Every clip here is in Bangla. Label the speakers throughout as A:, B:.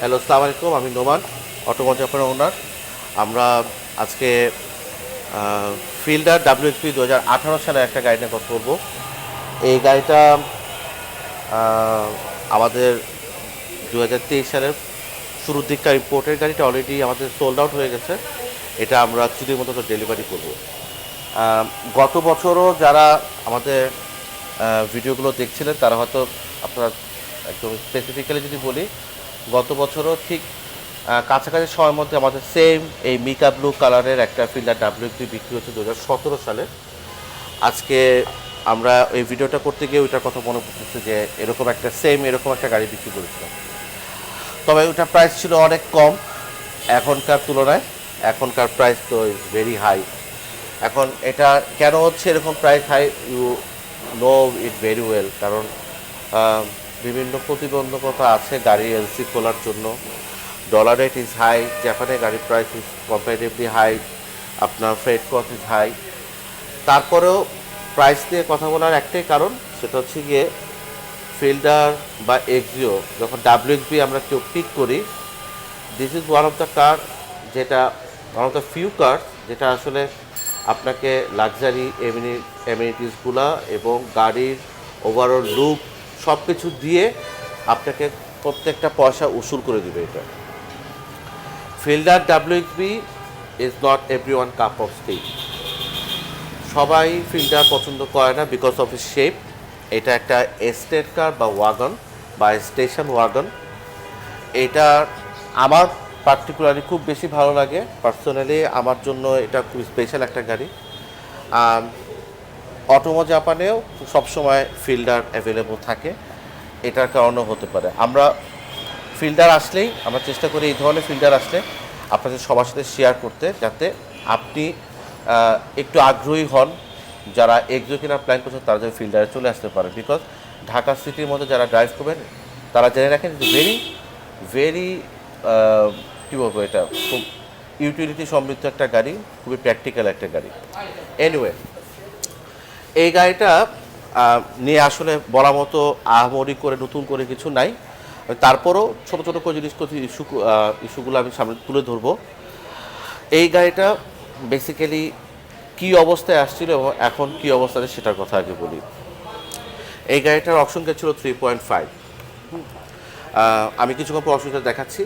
A: হ্যালো, সালাম আলাইকুম, আমি নোমান অটোমোট জাপানের ওনার। আমরা আজকে ফিল্ডার ডাব্লিউএসপি দু হাজার আঠারো সালে একটা গাড়ি নিয়ে কথা বলব। এই গাড়িটা আমাদের দু হাজার তেইশ সালের শুরুর দিককার ইম্পোর্টের গাড়িটা অলরেডি আমাদের সোল্ড আউট হয়ে গেছে। এটা আমরা কিছুদিন মতো ডেলিভারি করব। গত বছরও যারা আমাদের ভিডিওগুলো দেখছিলেন, তারা হয়তো আপনারা একদম স্পেসিফিক্যালি যদি বলি গত বছরও ঠিক কাছাকাছি সময়ের মধ্যে আমাদের সেম এই মিকা ব্লু কালারের একটা ফিল্ডার ডাব্লিউপি বিক্রি হচ্ছে দু হাজার সতেরো সালে। আজকে আমরা এই ভিডিওটা করতে গিয়ে ওইটার কথা মনে পড়তেছে যে এরকম একটা সেম এরকম একটা গাড়ি বিক্রি করেছিলাম। তবে ওটার প্রাইস ছিল অনেক কম, এখনকার তুলনায় এখনকার প্রাইস তো ভেরি হাই এখন এটা কেন হচ্ছে এরকম price high you know it very well কারণ বিভিন্ন প্রতিবন্ধকতা আছে গাড়ি এলসি খোলার জন্য। ডলার রেট ইজ হাই জাপানে গাড়ির প্রাইস ইজ কম্পারেটিভলি হাই আপনার ফ্রেড কস্ট ইজ হাই তারপরেও প্রাইস নিয়ে কথা বলার একটাই কারণ, সেটা হচ্ছে গিয়ে ফিল্ডার বা এক্সিও যখন ডাব্লিউএক্সবি আমরা কেউ পিক করি this is one of the car যেটা one of the few car যেটা আসলে আপনাকে লাক্সারি এমিনি এমিনিটিসগুলা এবং গাড়ির ওভারঅল লুক সব কিছু দিয়ে আপনাকে প্রত্যেকটা পয়সা উসুল করে দিবে এটা। Fielder W X B is not every one cup of state সবাই ফিল্টার পছন্দ করে না বিকজ অফ ইস শেপ এটা একটা এস্টেট কার বা ওয়াগন বা স্টেশন ওয়াগন। এটা আমার পার্টিকুলারলি খুব বেশি ভালো লাগে। পার্সোনালি আমার জন্য এটা খুব স্পেশাল একটা গাড়ি। অটোমো জাপানেও সবসময় ফিল্ডার অ্যাভেলেবল থাকে। এটার কারণেও হতে পারে। আমরা ফিল্ডার আসলেই, আমরা চেষ্টা করি এই ধরনের ফিল্ডার আসলে আপনাদের সবার সাথে শেয়ার করতে, যাতে আপনি একটু আগ্রহী হন, যারা এক্সো প্ল্যান করছেন, তারা যেন ফিল্ডারে চলে আসতে পারে। বিকজ ঢাকা সিটির মধ্যে যারা ড্রাইভ করবেন, তারা জেনে রাখেন ভেরি ভেরি কী বলব এটা? খুব ইউটিলিটি সমৃদ্ধ একটা গাড়ি, খুবই প্র্যাকটিক্যাল একটা গাড়ি। এনিওয়ে এই গাড়িটা নিয়ে আসলে বলার মতো আহামরি করে, নতুন করে কিছু নাই। তারপরও ছোট ছোট করে জিনিস ইস্যু ইস্যুগুলো আমি সামনে তুলে ধরবো। এই গাড়িটা বেসিক্যালি কি অবস্থায় আসছিল এবং এখন কি অবস্থায় আছে সেটার কথা আগে বলি। এই গাড়িটার অপশন ছিল থ্রি পয়েন্ট ফাইভ আমি কিছুক্ষণ পর অপশনটা দেখাচ্ছি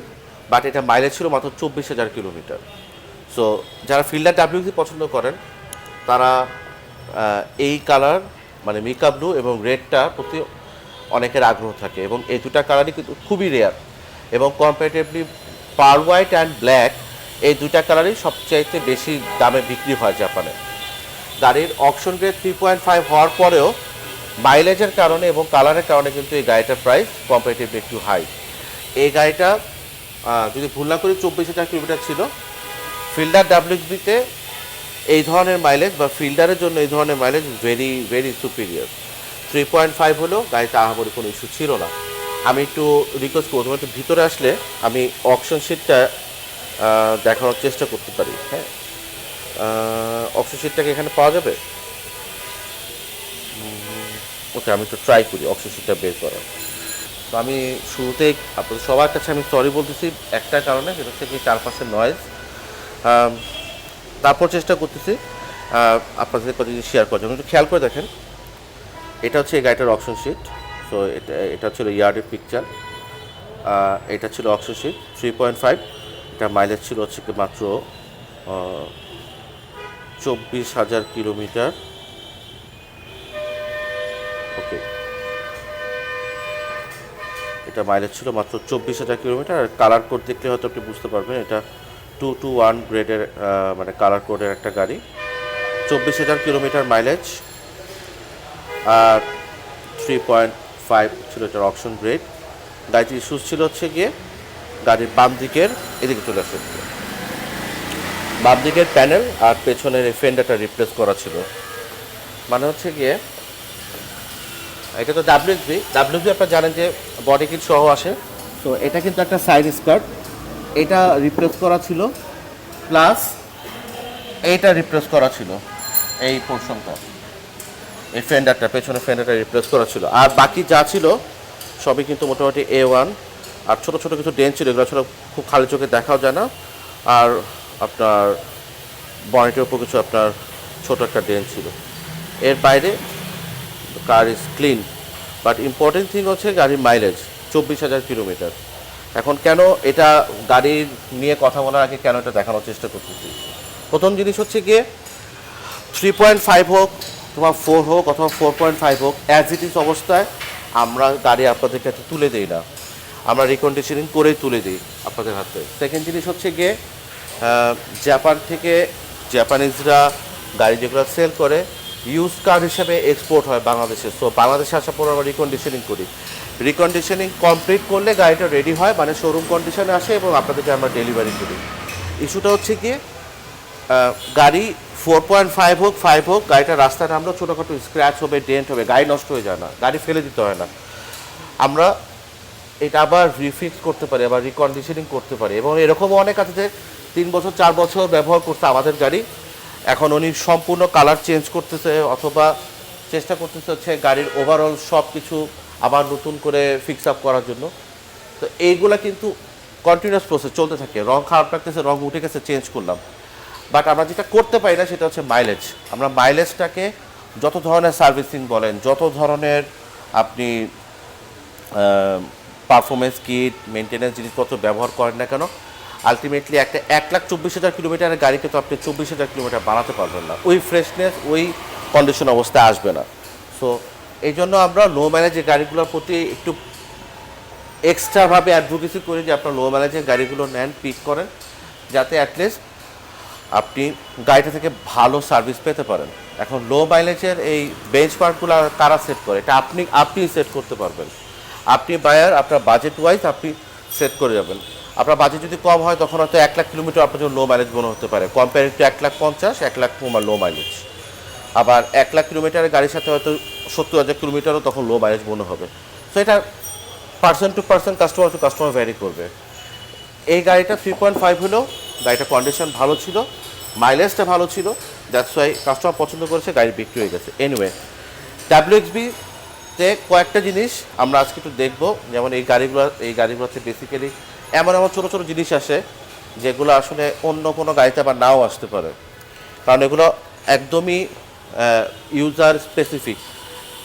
A: বাট এটা মাইলেজ ছিল মাত্র চব্বিশ হাজার কিলোমিটার। সো যারা ফিল্ডার ডাব্লিউসি পছন্দ করেন, তারা এই কালার মানে মিকা ব্লু এবং রেডটার প্রতি অনেকের আগ্রহ থাকে এবং এই দুটা কালারই কিন্তু খুবই রেয়ার এবং comparatively pearl white and black এই দুটা কালারই সবচাইতে বেশি দামে বিক্রি হয় জাপানে। গাড়ির option grade three point five হওয়ার পরেও মাইলেজের কারণে এবং কালারের কারণে কিন্তু এই গাড়িটার প্রাইস কম্পারেটিভলি একটু হাই এই গাড়িটা যদি ভুল না করি, চব্বিশ হাজার কিলোমিটার ছিল। ফিল্ডার ডাব্লিউবিতে এই ধরনের মাইলেজ বা ফিল্ডারের জন্য এই ধরনের mileage very very superior three point five হলেও গাড়িতে আহামরি কোনো ইস্যু ছিল না। আমি একটু রিকোয়েস্ট করব তুমি একটু ভিতরে আসলে আমি অপশন শিটটা দেখানোর চেষ্টা করতে পারি হ্যাঁ? অপশন শিটটাকে এখানে পাওয়া যাবে? ওকে আমি একটু ট্রাই করি অপশন শিটটা বের করার। তো আমি শুরুতে, আপনাদের সবার কাছে আমি সরি বলতেছি একটা কারণে, সেটা হচ্ছে কি চারপাশের নয়েজ তারপর চেষ্টা করতেছি আপনাদের কথা শেয়ার করার জন্য। একটু খেয়াল করে দেখেন, এটা হচ্ছে এই গাড়িটার অপশন শিট সো এটা এটা ছিল ইয়ার্ডের পিকচার এটা ছিল option sheet three point five এটা মাইলেজ ছিল হচ্ছে কি মাত্র চব্বিশ হাজার কিলোমিটার। ওকে এটা মাইলেজ ছিল মাত্র চব্বিশ হাজার কিলোমিটার, আর কালার কোড দেখলে হয়তো আপনি বুঝতে পারবেন, এটা টু টু ওয়ান গ্রেডের মানে কালার কোডের একটা গাড়ি। চব্বিশ হাজার কিলোমিটার মাইলেজ আর থ্রি পয়েন্ট ফাইভ ছিল এটার অপশন গ্রেড গাড়িটির ইস্যুস ছিল হচ্ছে গিয়ে গাড়ির বাম দিকের, এদিকে চলে আসে বাম দিকের প্যানেল আর পেছনের এই ফেন্ডারটা রিপ্লেস করা ছিল। মানে হচ্ছে গিয়ে, এটা তো ডাব্লিউসবি ডাব্লিউসবি আপনারা জানেন যে বডি কিট সহ আসে। তো এটা কিন্তু একটা সাইড স্কার্ট এটা রিপ্লেস করা ছিল প্লাস এইটা রিপ্লেস করা ছিল এই পোর্শনটা এই ফেন্ডারটা পেছনে ফেন্ডারটা রিপ্লেস করা ছিল। আর বাকি যা ছিল, সবই কিন্তু মোটামুটি এ ওয়ান আর ছোটো ছোটো কিছু ডেন ছিল, এগুলো আসলে খুব খালি চোখে দেখাও যায় না। আর আপনার বনেটের উপর কিছু আপনার ছোট একটা ডেন ছিল। এর বাইরে car is clean but important thing হচ্ছে গাড়ির মাইলেজ চব্বিশ হাজার কিলোমিটার এখন কেন এটা গাড়ির নিয়ে কথা বলার আগে কেন এটা দেখানোর চেষ্টা করতেছি? প্রথম জিনিস হচ্ছে গিয়ে থ্রি পয়েন্ট ফাইভ হোক, তোমার ফোর হোক অথবা ফোর পয়েন্ট ফাইভ হোক অ্যাজ ইট ইজ অবস্থায় আমরা গাড়ি আপনাদের কাছে তুলে দিই না। আমরা রিকন্ডিশনিং করেই তুলে দিই আপনাদের হাতে। সেকেন্ড জিনিস হচ্ছে গিয়ে জাপান থেকে জাপানিজরা গাড়ি যেগুলো সেল করে ইউজ কার হিসাবে এক্সপোর্ট হয় বাংলাদেশে। সো বাংলাদেশে আসার পর আমরা রিকন্ডিশনিং করি। রিকন্ডিশনিং কমপ্লিট করলে গাড়িটা রেডি হয় মানে শোরুম কন্ডিশনে আসে এবং আপনাদেরকে আমরা ডেলিভারি করি। ইস্যুটা হচ্ছে গিয়ে গাড়ি ফোর পয়েন্ট ফাইভ হোক ফাইভ হোক, গাড়িটা রাস্তায় নামলেও ছোটোখাটো স্ক্র্যাচ হবে ডেন্ট হবে, গাড়ি নষ্ট হয়ে যায় না, গাড়ি ফেলে দিতে হয় না। আমরা এটা আবার রিফিক্স করতে পারি, আবার রিকন্ডিশনিং করতে পারি এবং এরকমও অনেক আছে যে তিন বছর, চার বছর ব্যবহার করতে আমাদের গাড়ি। এখন উনি সম্পূর্ণ কালার চেঞ্জ করতেছে অথবা চেষ্টা করতেছে হচ্ছে গাড়ির ওভারঅল সব কিছু আবার নতুন করে ফিক্স আপ করার জন্য। তো এইগুলা কিন্তু কন্টিনিউয়াস প্রসেস চলতে থাকে। রং খারাপ লাগতেছে, রং উঠে গেছে চেঞ্জ করলাম। বাট আমরা যেটা করতে পারি না সেটা হচ্ছে মাইলেজ আমরা মাইলেজটাকে যত ধরনের সার্ভিসিং বলেন, যত ধরনের আপনি পারফরমেন্স কিট মেনটেন্যান্স জিনিসপত্র ব্যবহার করেন না কেন আলটিমেটলি একটা এক লাখ চব্বিশ হাজার কিলোমিটারের গাড়িকে তো আপনি চব্বিশ হাজার কিলোমিটার বানাতে পারবেন না। ওই ফ্রেশনেস ওই কন্ডিশন অবস্থায় আসবে না। সো এই জন্য আমরা লো ম্যানেজের গাড়িগুলোর প্রতি একটু এক্সট্রাভাবে অ্যাডভোকেসি করি যে আপনার লো ম্যানেজের গাড়িগুলো নেন পিক করেন, যাতে অ্যাটলিস্ট আপনি গাড়িটা থেকে ভালো সার্ভিস পেতে পারেন। এখন লো মাইলেজের এই বেঞ্চ মার্কগুলো কারা সেট করে? এটা আপনি আপনি সেট করতে পারবেন। আপনি বায়ার আপনার বাজেট ওয়াইজ আপনি সেট করে যাবেন। আপনার বাজেট যদি কম হয়, তখন হয়তো এক লাখ কিলোমিটার আপনার জন্য লো মাইলেজ মনে হতে পারে। কম্পেয়ার টু এক লাখ পঞ্চাশ, এক লাখ লো মাইলেজ আবার এক লাখ কিলোমিটারের গাড়ির সাথে হয়তো সত্তর হাজার কিলোমিটারও তখন লো মাইলেজ মনে হবে। সো এটা person to person customer to customer vary করবে। এই গাড়িটা থ্রি পয়েন্ট ফাইভ হলো, গাড়িটার কন্ডিশন ভালো ছিল মাইলেজটা ভালো ছিল দ্যাটস ওয়াই কাস্টমার পছন্দ করেছে, গাড়ি বিক্রি হয়ে গেছে। এনিওয়ে ডাব্লিউ তে কয়েকটা জিনিস আমরা আজকে একটু দেখব, যেমন এই গাড়িগুলো, এই গাড়িগুলোতে বেসিক্যালি এমন এমন ছোটো ছোটো জিনিস আসে, যেগুলো আসলে অন্য কোনো গাড়িতে আবার নাও আসতে পারে। কারণ এগুলো একদমই ইউজার স্পেসিফিক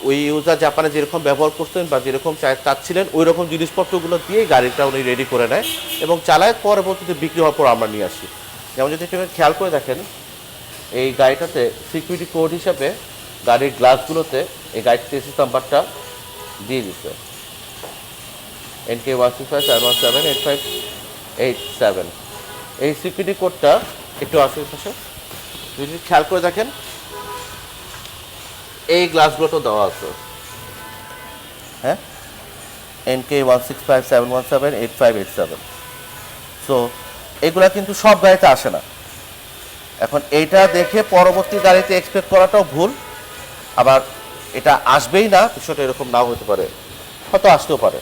A: ওই ইউজার জাপানে যেরকম ব্যবহার করতেন বা যেরকম চাচ্ছিলেন ওই রকম জিনিসপত্রগুলো দিয়েই গাড়িটা উনি রেডি করে নেয় এবং চালায়, পরবর্তীতে বিক্রি হওয়ার পর আমরা নিয়ে আসি। যেমন যদি একটু খেয়াল করে দেখেন, এই গাড়িটাতে সিকিউরিটি কোড হিসাবে গাড়ির গ্লাসগুলোতে এই গাড়ির টেসিস নাম্বারটা দিয়ে দিচ্ছে N K one six five seven one seven eight five eight seven এই সিকিউরিটি কোডটা একটু আসে যদি খেয়াল করে দেখেন এই গ্লাসগুলো তো দেওয়া আছে। হ্যাঁ? N K one six five seven one seven eight five eight seven so এগুলা কিন্তু সব গাড়িতে আসে না। এখন এইটা দেখে পরবর্তী গাড়িতে এক্সপেক্ট করাটাও ভুল। আবার এটা আসবেই না বিষয়টা এরকম নাও হতে পারে। হয়তো আসতেও পারে।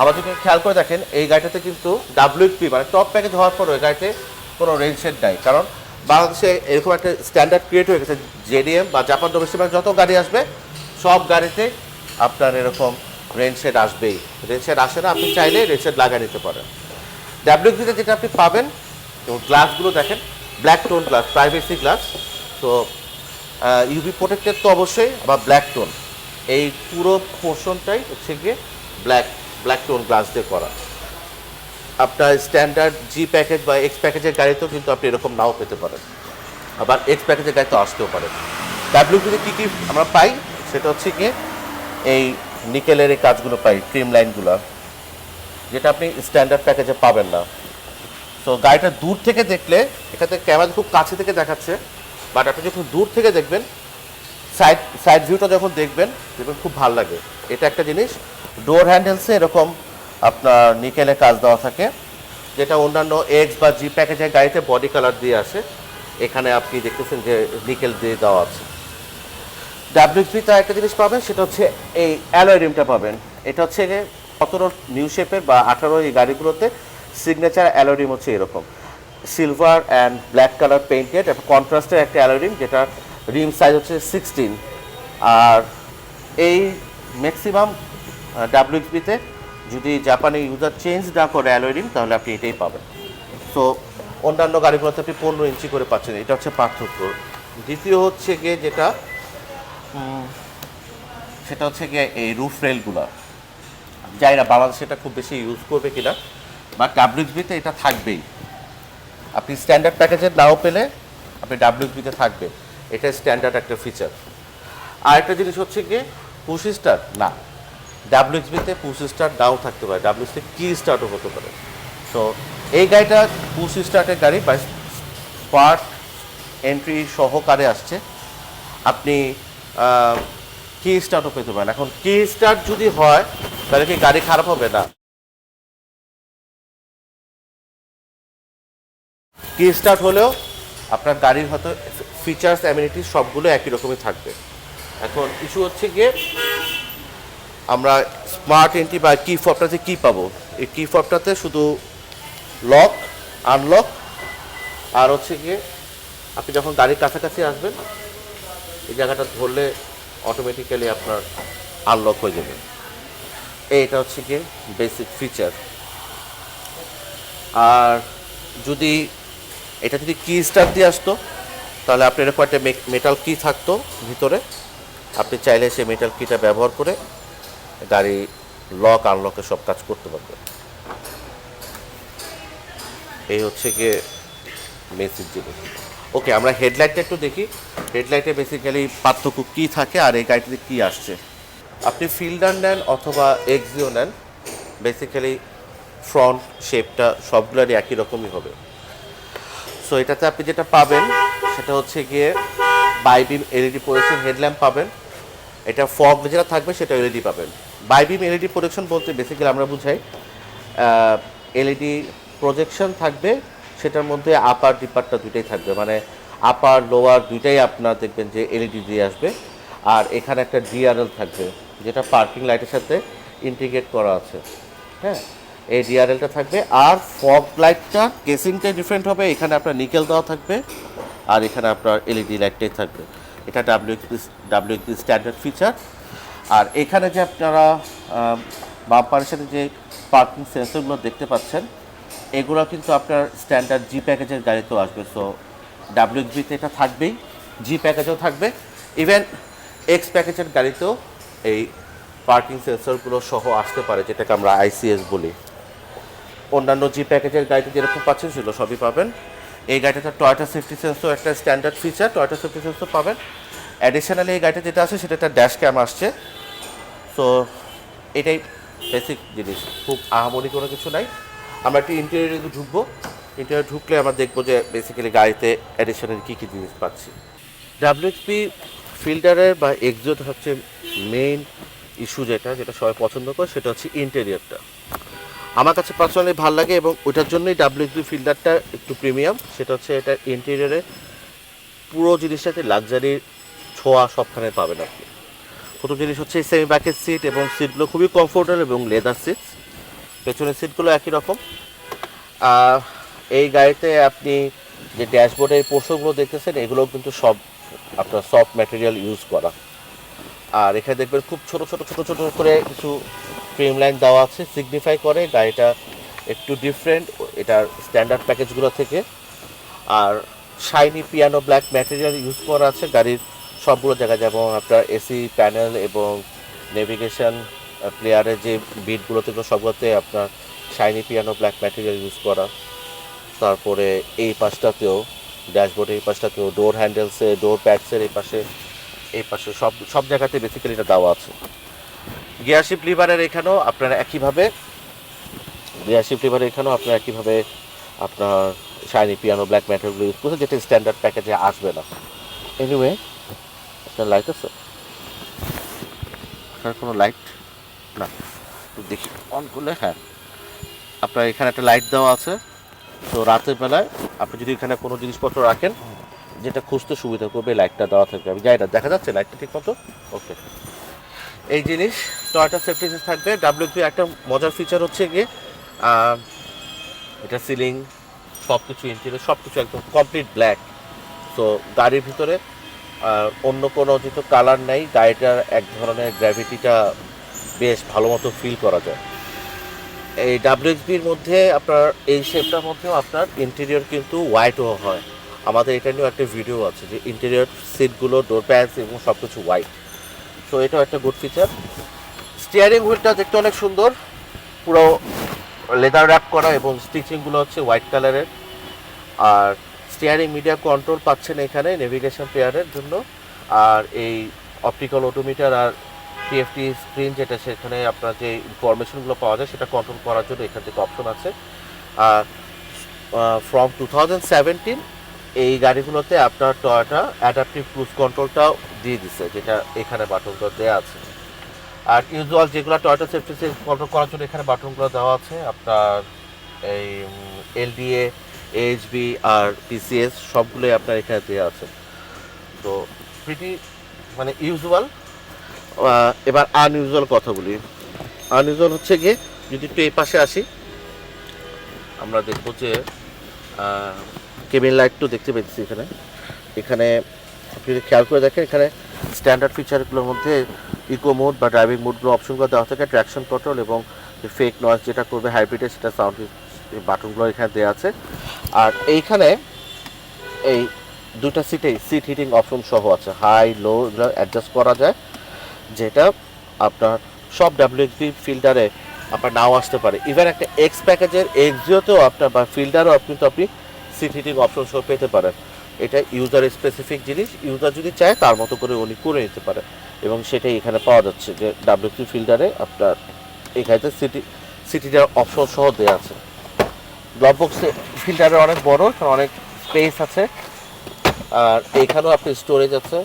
A: আবার যদি খেয়াল করে দেখেন, এই গাড়িটাতে কিন্তু ডাব্লিউপি মানে টপ প্যাকেজ হওয়ার পর ওই গাড়িতে কোনো রেঞ্জ সেট নাই। কারণ বাংলাদেশে এরকম একটা স্ট্যান্ডার্ড ক্রিয়েট হয়ে গেছে জেডিএম বা জাপান ডোমেস্টিক যত গাড়ি আসবে, সব গাড়িতে আপনার এরকম সেট আসবেই। সেট আসে না, আপনি চাইলে রেঞ্জ সেট লাগিয়ে নিতে পারেন। ডাব্লিউপিতে যেটা আপনি পাবেন এবং গ্লাসগুলো দেখেন black tone glass privacy glass তো ইউভি প্রোটেক্টেড তো অবশ্যই, আবার ব্ল্যাক টোন এই পুরো পোর্শনটাই হচ্ছে গিয়ে ব্ল্যাক ব্ল্যাক টোন গ্লাস দিয়ে করা। আপনার স্ট্যান্ডার্ড জি প্যাকেজ বা এক্স প্যাকেজের গাড়িতেও কিন্তু আপনি এরকম নাও পেতে পারেন। আবার এক্স প্যাকেজের গাড়িতে আসতেও পারে ডাব্লিউপিতে কী কী আমরা পাই? সেটা হচ্ছে গিয়ে এই নিকেলের এই কাজগুলো পাই ক্রিম লাইনগুলো যেটা আপনি স্ট্যান্ডার্ড প্যাকেজে পাবেন না। তো গাড়িটা দূর থেকে দেখলে এখানে ক্যামেরা খুব কাছে থেকে দেখাচ্ছে বাট আপনি যখন দূর থেকে দেখবেন সাইড সাইড ভিউটা যখন দেখবেন দেখবেন খুব ভালো লাগে। এটা একটা জিনিস। ডোর হ্যান্ডেলসে এরকম আপনার নিকেলের কাজ দেওয়া থাকে, যেটা অন্যান্য এক্স বা জি প্যাকেজের গাড়িতে বডি কালার দিয়ে আসে। এখানে আপনি দেখতেছেন যে নিকেল দিয়ে দেওয়া আছে। ডাব্লিউপিতে একটা জিনিস পাবেন, সেটা হচ্ছে এই অ্যালয় রিমটা পাবেন। এটা হচ্ছে সতেরো নিউ শেপের বা আঠারো এই গাড়িগুলোতে সিগনেচার অ্যালয় রিম হচ্ছে এরকম। Silver and black colour painted কন্ট্রাস্টের একটা অ্যালয় রিম যেটা রিম সাইজ হচ্ছে সিক্সটিন আর এই ম্যাক্সিমাম ডাব্লিউপিতে যদি জাপানি ইউজার চেঞ্জ না করে অ্যালয় রিম তাহলে আপনি এটাই পাবেন। সো অন্যান্য গাড়িগুলোতে আপনি পনেরো ইঞ্চি করে পাচ্ছেন, এটা হচ্ছে পার্থক্য। দ্বিতীয় হচ্ছে গিয়ে যেটা সেটা হচ্ছে গিয়ে এই রুফ রেলগুলো যাই না, বাংলাদেশে এটা খুব বেশি ইউজ করবে কিনা বাট ডাব্লিউবিতে এটা থাকবেই। আপনি স্ট্যান্ডার্ড প্যাকেজের নাও পেলে, আপনি ডাব্লিউবিতে থাকবে। এটা স্ট্যান্ডার্ড একটা ফিচার আর একটা জিনিস হচ্ছে গিয়ে পুশ স্টার না। ডাব্লিউবিতে পুশ স্টার নাও থাকতে পারে ডাব্লিউসি কি স্টার্টও হতে পারে। সো এই গাড়িটা পুশ স্টার্টের গাড়ি বা স্পার্ট এন্ট্রি সহকারে আসছে। আপনি কি স্টার্টও পেতে পারেন। এখন কি স্টার্ট যদি হয়, তাহলে কি গাড়ি খারাপ হবে? না। কি স্টার্ট হলেও আপনার গাড়ির হয়তো ফিচার্স অ্যামিনিটিস সবগুলো একই রকমই থাকবে। এখন ইস্যু হচ্ছে গিয়ে আমরা স্মার্ট এন্ট্রি বা কি ফপটাতে কি পাবো? এই কি ফপটাতে শুধু লক আনলক আর হচ্ছে গিয়ে আপনি যখন গাড়ির কাছাকাছি আসবেন, এই জায়গাটা ধরলে অটোমেটিক্যালি আপনার আনলক হয়ে যাবে। এইটা হচ্ছে গিয়ে বেসিক ফিচার আর যদি এটা যদি কি স্টার দিয়ে আসতো, তাহলে আপনার এরকম একটা মেটাল কি থাকতো ভিতরে। আপনি চাইলে সেই মেটাল কিটা ব্যবহার করে গাড়ি লক আনলকের সব কাজ করতে পারবেন এই হচ্ছে গিয়ে মেসির জিনিস ওকে আমরা হেডলাইটটা একটু দেখি। হেডলাইটে বেসিক্যালি পার্থক্য কী থাকে আর এই গাড়িটিতে কী আসছে। আপনি ফিল্ডার নেন অথবা এক্সিও নেন। বেসিক্যালি ফ্রন্ট শেপটা সবগুলোরই একই রকমই হবে। সো এটাতে আপনি যেটা পাবেন, সেটা হচ্ছে গিয়ে বাইবিম এলইডি প্রোজেকশন হেডল্যাম্প পাবেন। এটা ফগ যেটা থাকবে, সেটা এলইডি পাবেন। বাইবিম এলইডি প্রোজেকশন বলতে বেসিক্যালি আমরা বুঝাই এলইডি প্রজেকশন থাকবে, সেটার মধ্যে আপার ডিপারটা দুইটাই থাকবে। মানে আপার লোয়ার দুইটাই আপনার দেখবেন যে এলইডি দিয়ে আসবে। আর এখানে একটা ডিআরএল থাকবে, যেটা পার্কিং লাইটের সাথে ইন্টিগ্রেট করা আছে। হ্যাঁ এই ডিআরএলটা থাকবে। আর ফগ লাইটটা কেসিংটা ডিফারেন্ট হবে। এখানে আপনার নিকেল দেওয়া থাকবে, আর এখানে আপনার এলইডি লাইটটাই থাকবে। এটা ডাব্লিউএক্সপি ডাব্লিউএক্সপি স্ট্যান্ডার্ড ফিচার আর এখানে যে আপনারা বাম্পারের সাথে যে পার্কিং সেন্সরগুলো দেখতে পাচ্ছেন, এগুলো কিন্তু আপনার স্ট্যান্ডার্ড জি প্যাকেজের গাড়িতেও আসবে। সো ডাব্লিউএক্সবিতে এটা থাকবেই জি প্যাকেজেও থাকবে। ইভেন এক্স প্যাকেজের গাড়িতেও এই পার্কিং সেন্সরগুলো সহ আসতে পারে, যেটাকে আমরা আইসিএস বলি। অন্যান্য জি প্যাকেজের গাড়িতে যেরকম পাচ্ছেন, সেগুলো সবই পাবেন। এই গাড়িটা টয়টা সেফটি সেন্সর একটা standard feature Toyota safety sensor পাবেন। অ্যাডিশনালি এই গাড়িটা যেটা আছে, সেটা একটা ড্যাশ ক্যাম আসছে। সো এটাই বেসিক জিনিস। খুব আহামরি কোনো কিছু নাই। আমরা একটু ইন্টেরিয়রে ঢুকবো। ইন্টেরিয়ার ঢুকলে আমরা দেখব যে বেসিক্যালি গাড়িতে অ্যাডিশনাল কী কী জিনিস পাচ্ছি। ডাব্লিউএক্সপি ফিল্টারের বা এক্সোট হচ্ছে মেইন ইস্যু যেটা যেটা সবাই পছন্দ করে, সেটা হচ্ছে ইন্টেরিয়ারটা আমার কাছে পার্সোনালি ভালো লাগে এবং ওইটার জন্যই ডাব্লিউএক্সবি ফিল্টারটা একটু প্রিমিয়াম সেটা হচ্ছে এটা ইন্টেরিয়ারে পুরো জিনিসটাতে লাক্সারির ছোঁয়া সবখানে পাবেন আপনি। প্রথম জিনিস হচ্ছে সেমি ব্যাকের সিট এবং সিটগুলো খুবই কমফোর্টেবল এবং লেদার সিট পেছনের সিটগুলো একই রকম। এই গাড়িতে আপনি যে ড্যাশবোর্ডের পোর্শনগুলো দেখতেছেন এগুলো কিন্তু সব আপনার সফট ম্যাটেরিয়াল ইউজ করা। আর এখানে দেখবেন খুব ছোট ছোট ছোট ছোট করে কিছু ফ্রেম লাইন দেওয়া আছে সিগনিফাই করে গাড়িটা একটু ডিফারেন্ট এটার স্ট্যান্ডার্ড প্যাকেজগুলো থেকে। আর shiny piano black material use করা আছে গাড়ির সবগুলো জায়গায় যেমন আপনার এসি, প্যানেল এবং নেভিগেশন প্লেয়ারের যে বিটগুলো থেকে সবগুলোতে আপনার shiny piano black material use করা। তারপরে এই পাশটাতেও ড্যাশবোর্ডের এই পাশটাতেও ডোর হ্যান্ডেলসে ডোর প্যাডসের এই পাশে এই পাশে সব সব জায়গাতে বেসিক্যালি এটা দেওয়া আছে। গিয়ারশিপ লিভারের এখানেও আপনারা একইভাবে গিয়ারশিপ লিভারের এখানেও আপনারা একইভাবে আপনার শাইনি পিয়ানো ব্ল্যাক ম্যাটারগুলো ইউজ করছে যেটা স্ট্যান্ডার্ড প্যাকেজে আসবে না। এনিওয়ে আপনার লাইট আছে? আপনার কোনো লাইট না। একটু দেখি। অন করলে হ্যাঁ। আপনার এখানে একটা লাইট দেওয়া আছে। তো রাতের বেলায় আপনি যদি এখানে কোনো জিনিসপত্র রাখেন, যেটা খুঁজতে সুবিধা করবে লাইটটা দেওয়া থাকবে। আমি যাই না, দেখা যাচ্ছে লাইটটা ঠিক মতো? ওকে এই জিনিস টয়টা সেফটি থাকবে। ডাব্লিউপি একটা মজার ফিচার হচ্ছে গিয়ে এটা সিলিং সব কিছু ইন্টেরিয়র সব কিছু একদম কমপ্লিট ব্ল্যাক তো গাড়ির ভিতরে অন্য কোনো যেহেতু কালার নেই গাড়িটার এক ধরনের গ্র্যাভিটিটা বেশ ভালো মতো ফিল করা যায়। এই ডাব্লিউএক্সবির মধ্যে আপনার, এই শেপটার মধ্যেও আপনার ইন্টেরিয়র কিন্তু হোয়াইটও হয়। আমাদের এটা নিয়েও একটা ভিডিও আছে যে ইন্টেরিয়র সিটগুলো ডোর প্যান্স এবং সব কিছু হোয়াইট সো এটাও একটা গুড ফিচার স্টিয়ারিং হুইলটা দেখতে অনেক সুন্দর। পুরো লেদার র্যাপ করা এবং স্টিচিংগুলো হচ্ছে হোয়াইট কালারের আর স্টিয়ারিং মিডিয়া কন্ট্রোল পাচ্ছেন এখানে নেভিগেশন পেয়ারের জন্য। আর এই অপটিক্যাল অটোমিটার আর টিএফটি স্ক্রিন যেটা সেখানে আপনার যে ইনফরমেশনগুলো পাওয়া যায় সেটা কন্ট্রোল করার জন্য এখান থেকে অপশন আছে। আর ফ্রম টু থাউজেন্ড এই গাড়িগুলোতে আপনার টয়োটা অ্যাডাপটিভ ক্রুজ কন্ট্রোলটাও দিয়ে দিছে, যেটা এখানে বাটনগুলো দেওয়া আছে। আর ইউজুয়াল যেগুলো টয়োটা সেফটি কন্ট্রোল করার জন্য এখানে বাটনগুলো দেওয়া আছে, আপনার এই এলডিএ এইচবি আর পিসিএস সবগুলোই আপনার এখানে দেওয়া আছে। তো প্রিটি মানে ইউজুয়াল এবার আনইউজুয়াল কথা বলি। আনইউজুয়াল হচ্ছে গিয়ে, যদি একটু এই পাশে আসি, আমরা দেখব যে কেবিন লাইট তো দেখতে পেয়েছি এখানে। এখানে আপনি যদি খেয়াল করে দেখেন, এখানে স্ট্যান্ডার্ড ফিচারগুলোর মধ্যে ইকো মোড বা ড্রাইভিং মোডগুলো অপশনগুলো দেওয়া থাকে ট্র্যাকশন কন্ট্রোল এবং ফেক নয়েজ যেটা করবে হাইব্রিডে সেটা সাউন্ড বাটনগুলো এখানে দেওয়া আছে। আর এইখানে এই দুটা সিটেই সিট হিটিং অপশন সহ আছে। হাই লো অ্যাডজাস্ট করা যায়। যেটা আপনার সব ডাব্লিউএক্সবি ফিল্টারে আপনার নাও আসতে পারে। ইভেন একটা এক্স প্যাকেজের এক্সিওতেও আপনার বা ফিল্টারও আপনি কিন্তু আপনি সিট হিটিং অপশন সহ পেতে পারেন। এটা ইউজার স্পেসিফিক জিনিস। ইউজার যদি চায়, তার মতো করে উনি করে নিতে পারে। এবং সেটাই এখানে পাওয়া যাচ্ছে যে ডাব্লিউসি ফিল্টারে আপনার এখানে সিটি সিটিটার অপশন সহ দেওয়া আছে। বক্স ফিল্টারে অনেক বড় অনেক স্পেস আছে। আর এখানেও আপনি স্টোরেজ আছে।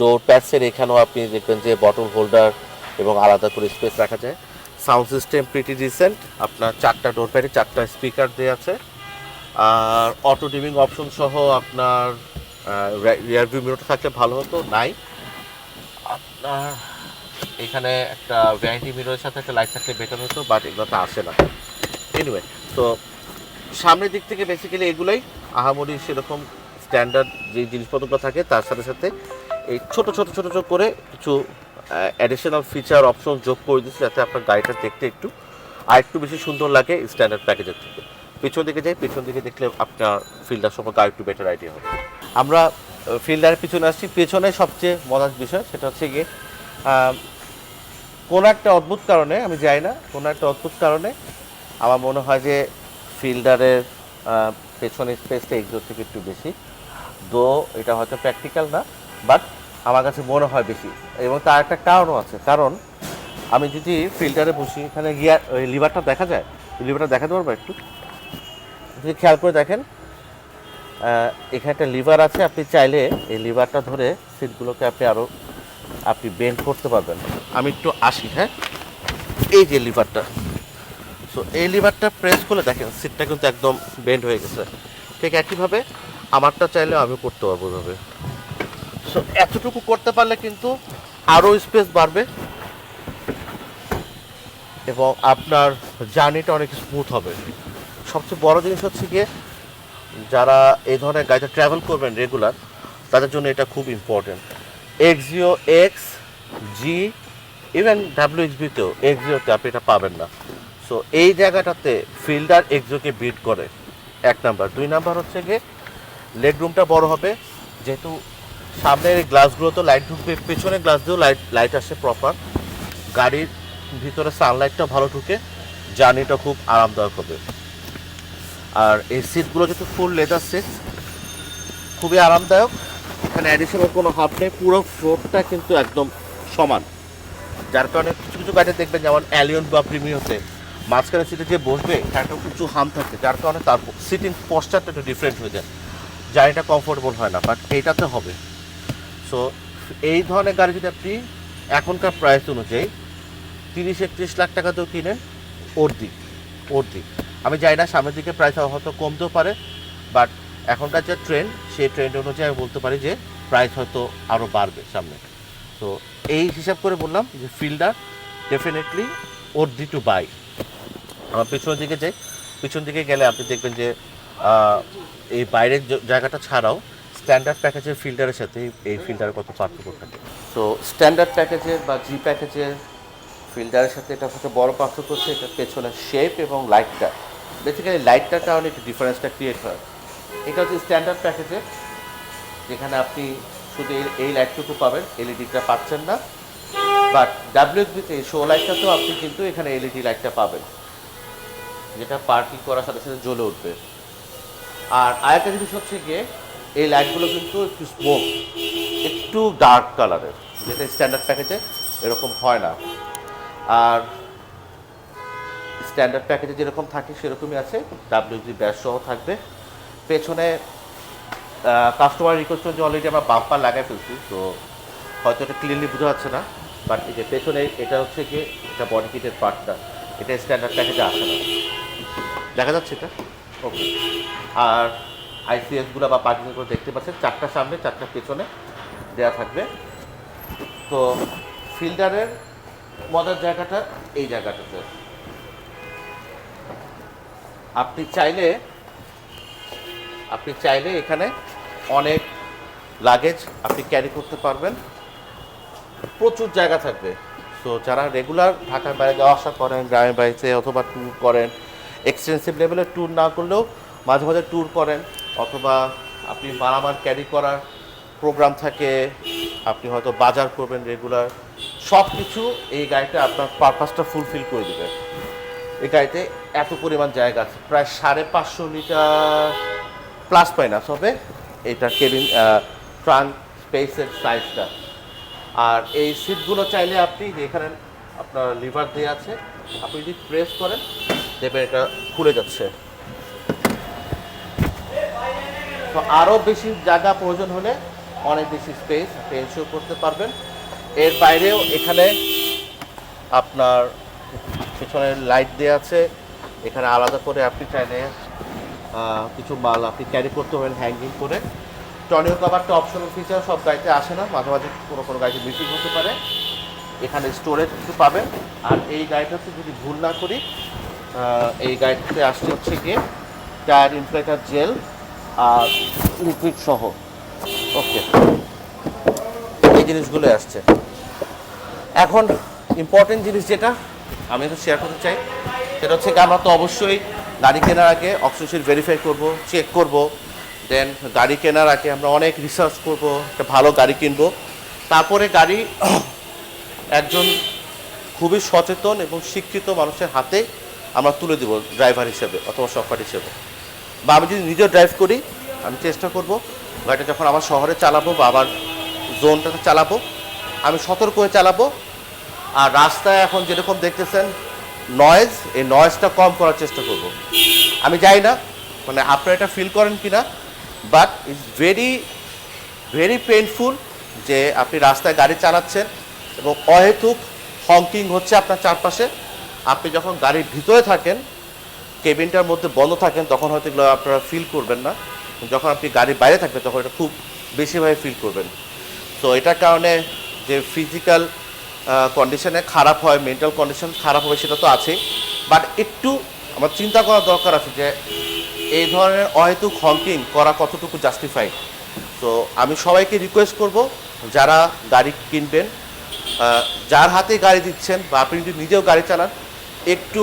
A: ডোর প্যাচের এখানেও আপনি দেখবেন যে বটল হোল্ডার এবং আলাদা করে স্পেস রাখা যায়। সাউন্ড সিস্টেম প্রিটি রিসেন্ট আপনার চারটা ডোর প্যাডে চারটা স্পিকার দেওয়া আছে। আর অটো ডিমিং অপশন সহ আপনার রিয়ার ভিউ মিরর থাকলে ভালো হতো, নাই। আপনার এখানে একটা ভ্যানিটি মিররের সাথে একটা লাইট থাকলে বেটার হতো বাট এগুলোতে আসে না। এনিওয়ে তো সামনের দিক থেকে বেসিক্যালি এগুলোই আহামরি সেরকম স্ট্যান্ডার্ড যে জিনিসপত্রগুলো থাকে, তার সাথে সাথে এই ছোট ছোট ছোট ছোট করে কিছু অ্যাডিশনাল ফিচার অপশন যোগ করে দিচ্ছে যাতে আপনার গাড়িটা দেখতে একটু, আর একটু বেশি সুন্দর লাগে স্ট্যান্ডার্ড প্যাকেজের থেকে। পিছন দিকে যাই, পিছন দিকে দেখলে আপনার ফিল্ডার সম্পর্কে আর একটু বেটার আইডিয়া হবে। আমরা ফিল্ডারের পিছনে আসছি। পেছনে সবচেয়ে মজার বিষয় সেটা হচ্ছে গিয়ে কোনো একটা অদ্ভুত কারণে, আমি যাই না, কোনো একটা অদ্ভুত কারণে আমার মনে হয় যে ফিল্ডারের আহ, পেছনে স্পেসটা এগুলোর থেকে একটু বেশি। দো এটা হয়তো প্র্যাকটিক্যাল না বাট আমার কাছে মনে হয় বেশি। এবং তার একটা কারণও আছে। কারণ আমি যদি ফিল্টারে বসি এখানে গিয়ার ওই লিভারটা দেখা যায়? লিভারটা দেখাতে পারব একটু? যদি খেয়াল করে দেখেন এখানে একটা লিভার আছে। আপনি চাইলে এই লিভারটা ধরে সিটগুলোকে আপনি আরও আপনি বেন্ড করতে পারবেন। আমি একটু আসি হ্যাঁ? এই যে লিভারটা। সো এই লিভারটা প্রেস করলে দেখেন সিটটা কিন্তু একদম বেন্ড হয়ে গেছে। ঠিক একইভাবে আমারটা চাইলেও আমি করতে পারব এভাবে সো এতটুকু করতে পারলে কিন্তু আরও স্পেস বাড়বে এবং আপনার জার্নিটা অনেক স্মুথ হবে। সবচেয়ে বড় জিনিস হচ্ছে গিয়ে, যারা এই ধরনের গাড়িতে ট্রাভেল করবেন রেগুলার তাদের জন্য এটা খুব important Axio X G even W এক্সবিতেও এক্সিওতে আপনি এটা পাবেন না। সো এই জায়গাটাতে ফিল্ডার এক্সিওকে বিট করে। এক নাম্বার। দুই নাম্বার হচ্ছে গিয়ে, লেগ রুমটা বড় হবে। যেহেতু সামনের গ্লাসগুলো তো লাইট ঢুকবে, পেছনের গ্লাস দিয়েও লাইট লাইট আসে প্রপার। গাড়ির ভিতরে সানলাইটটা ভালো ঢুকে, জার্নিটা খুব আরামদায়ক হবে। আর এই সিটগুলো যেহেতু ফুল লেদার সিট খুবই আরামদায়ক। এখানে অ্যাডিশনাল কোনো হাফ নেই, পুরো ফ্লোরটা কিন্তু একদম সমান। যার কারণে কিছু কিছু গাড়িতে দেখবেন যেমন অ্যালিয়ন বা প্রিমিয়তে মাঝখানে সিটে যে বসবে, একটা উঁচু হাম থাকে যার কারণে তার সিটিং পশ্চারটা একটু ডিফারেন্ট হয়ে যায়। জার্নিটা কমফোর্টেবল হয় না বাট এইটাতে হবে। সো এই ধরনের গাড়ি যদি আপনি এখনকার প্রাইস অনুযায়ী তিরিশ, একত্রিশ লাখ টাকাতেও কিনেন, ওর দিক ওর দিক। আমি জানি না সামনের দিকে প্রাইস হয়তো কমতেও পারে বাট এখনকার যে ট্রেন্ড সেই ট্রেন্ড অনুযায়ী আমি বলতে পারি যে প্রাইস হয়তো আরও বাড়বে সামনে। তো এই হিসাব করে বললাম যে ফিল্ডার ডেফিনেটলি ওর দি টু বাই আমার পিছনের দিকে যাই, পিছন দিকে গেলে আপনি দেখবেন যে এই বাইরের জায়গাটা ছাড়াও স্ট্যান্ডার্ড প্যাকেজের ফিল্টারের সাথে এই- ফিল্টারের কত পার্থক্য থাকে। তো স্ট্যান্ডার্ড প্যাকেজের বা জি প্যাকেজের ফিল্টারের সাথে এটা সাথে বড় পার্থক্য হচ্ছে এটা পেছনের শেপ এবং লাইটটা বেসিক্যালি লাইটটার কারণে একটু ডিফারেন্সটা ক্রিয়েট হয়। এটা হচ্ছে স্ট্যান্ডার্ড প্যাকেজের যেখানে আপনি শুধু এই- লাইটটুকু পাবেন এলইডিটা পাচ্ছেন না। বাট ডাব্লিউএসবিতে শো লাইটটাতেও আপনি কিন্তু এখানে এলইডি লাইটটা পাবেন। যেটা পার্কিং করার সাথে সাথে জ্বলে উঠবে। আর আরেকটা জিনিস হচ্ছে গিয়ে, এই লাইটগুলো কিন্তু একটু স্মোক একটু ডার্ক কালারের যেটা স্ট্যান্ডার্ড প্যাকেজে এরকম হয় না। আর স্ট্যান্ডার্ড প্যাকেজে যেরকম থাকে, সেরকমই আছে। ডাব্লিউজি ব্যাস সহ থাকবে। পেছনে কাস্টমার রিকোয়েস্ট যে অলরেডি আমরা বাম্পার লাগাই ফেলছি, তো হয়তো এটা ক্লিয়ারলি বোঝা যাচ্ছে না। বাট এই যে পেছনে, এটা হচ্ছে কি এটা বডি কিটের পার্টটা এটা স্ট্যান্ডার্ড প্যাকেজে আসে না। দেখা যাচ্ছে এটা? ওকে আর আইসিএসগুলো বা পার্কিংগুলো দেখতে পাচ্ছেন, চারটা সামনে, চারটা পেছনে দেওয়া থাকবে। তো ফিল্টারের মজার জায়গাটা এই জায়গাটাতে। আপনি চাইলে আপনি চাইলে এখানে অনেক লাগেজ আপনি ক্যারি করতে পারবেন। প্রচুর জায়গা থাকবে। তো যারা রেগুলার ঢাকার বাইরে যাওয়া আসা করেন, গ্রামের বাড়িতে অথবা ট্যুর করেন এক্সটেন্সিভ লেভেলে ট্যুর না করলেও মাঝে মাঝে ট্যুর করেন, অথবা আপনি মালামাল ক্যারি করার প্রোগ্রাম থাকে, আপনি হয়তো বাজার করবেন রেগুলার সব কিছু এই গাড়িটা আপনার পারপাসটা ফুলফিল করে দেবে। এই গাড়িতে এত পরিমাণ জায়গা আছে, প্রায় সাড়ে পাঁচশো লিটার প্লাস পাই না তবে এটা কেবিন ট্রাঙ্ক স্পেসের সাইজটা আর এই সিটগুলো চাইলে আপনি এখানে আপনার লিভার দিয়ে আছে, আপনি যদি প্রেস করেন দেখবেন এটা খুলে যাচ্ছে। তো আরও বেশি জায়গা প্রয়োজন হলে অনেক বেশি স্পেস আপনি করতে পারবেন। এর বাইরেও এখানে আপনার পিছনে লাইট দেওয়া আছে। এখানে আলাদা করে আপনি চাইলে কিছু মাল আপনি ক্যারি করতে পারেন হ্যাঙ্গিং করে। টনিও কাভারটা অপশনাল ফিচার সব গাড়িতে আসে না। মাঝে মাঝে কোনো কোনো গাড়িতে মিসিং হতে পারে। এখানে স্টোরেজ কিছু পাবেন। আর এই গাড়িটাতে যদি ভুল না করি এই গাড়িতে আসছে হচ্ছে গিয়ে টায়ার ইনফ্লেটার জেল আর লিকুইড সহ। ওকে। এই জিনিসগুলো আসছে। এখন ইম্পর্টেন্ট জিনিস যেটা আমি তো শেয়ার করতে চাই, সেটা হচ্ছে আমরা তো অবশ্যই গাড়ি কেনার আগে অক্সিজেন ভেরিফাই করব চেক করব দেন গাড়ি কেনার আগে আমরা অনেক রিসার্চ করব, একটা ভালো গাড়ি কিনবো। তারপরে গাড়ি একজন খুবই সচেতন এবং শিক্ষিত মানুষের হাতে আমরা তুলে দেবো ড্রাইভার হিসেবে অথবা সফার হিসেবে। বা আমি যদি নিজেও ড্রাইভ করি, আমি চেষ্টা করব গাড়িটা যখন আমার শহরে চালাবো বা আমার জোনটাতে চালাবো, আমি সতর্ক হয়ে চালাবো। আর রাস্তায় এখন যেরকম দেখতেছেন নয়েজ এই নয়েজটা কম করার চেষ্টা করব। আমি যাই না মানে আপনারা এটা ফিল করেন কি না but it's very very painful যে আপনি রাস্তায় গাড়ি চালাচ্ছেন এবং অহেতুক হংকিং হচ্ছে আপনার চারপাশে। আপনি যখন গাড়ির ভিতরে থাকেন, কেবিনটার মধ্যে বন্ধ থাকেন, তখন হয়তো এগুলো আপনারা ফিল করবেন না। যখন আপনি গাড়ির বাইরে থাকবেন, তখন এটা খুব বেশিভাবে ফিল করবেন। তো এটার কারণে যে ফিজিক্যাল কন্ডিশনে খারাপ হয় মেন্টাল কন্ডিশন খারাপ হবে, সেটা তো আছেই। বাট একটু আমার চিন্তা করা দরকার আছে যে, এই ধরনের অহেতুক হংকিং করা কতটুকু জাস্টিফাইড তো আমি সবাইকে রিকোয়েস্ট করব, যারা গাড়ি কিনবেন যার হাতে গাড়ি দিচ্ছেন বা আপনি যদি নিজেও গাড়ি চালান একটু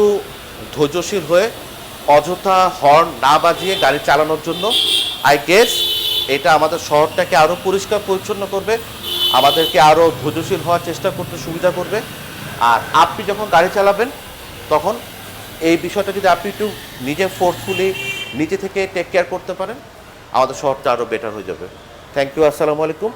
A: ধৈর্যশীল হয়ে অযথা হর্ন না বাজিয়ে গাড়ি চালানোর জন্য আই গেস এটা আমাদের শহরটাকে আরও পরিষ্কার পরিচ্ছন্ন করবে, আমাদেরকে আরও ধৈর্যশীল হওয়ার চেষ্টা করতে সুবিধা করবে। আর আপনি যখন গাড়ি চালাবেন, তখন এই বিষয়টা যদি আপনি একটু নিজে ফোর্সফুলি নিজে থেকে টেক কেয়ার করতে পারেন, আমাদের শহরটা আরও বেটার হয়ে যাবে। থ্যাংক ইউ আসসালামু আলাইকুম।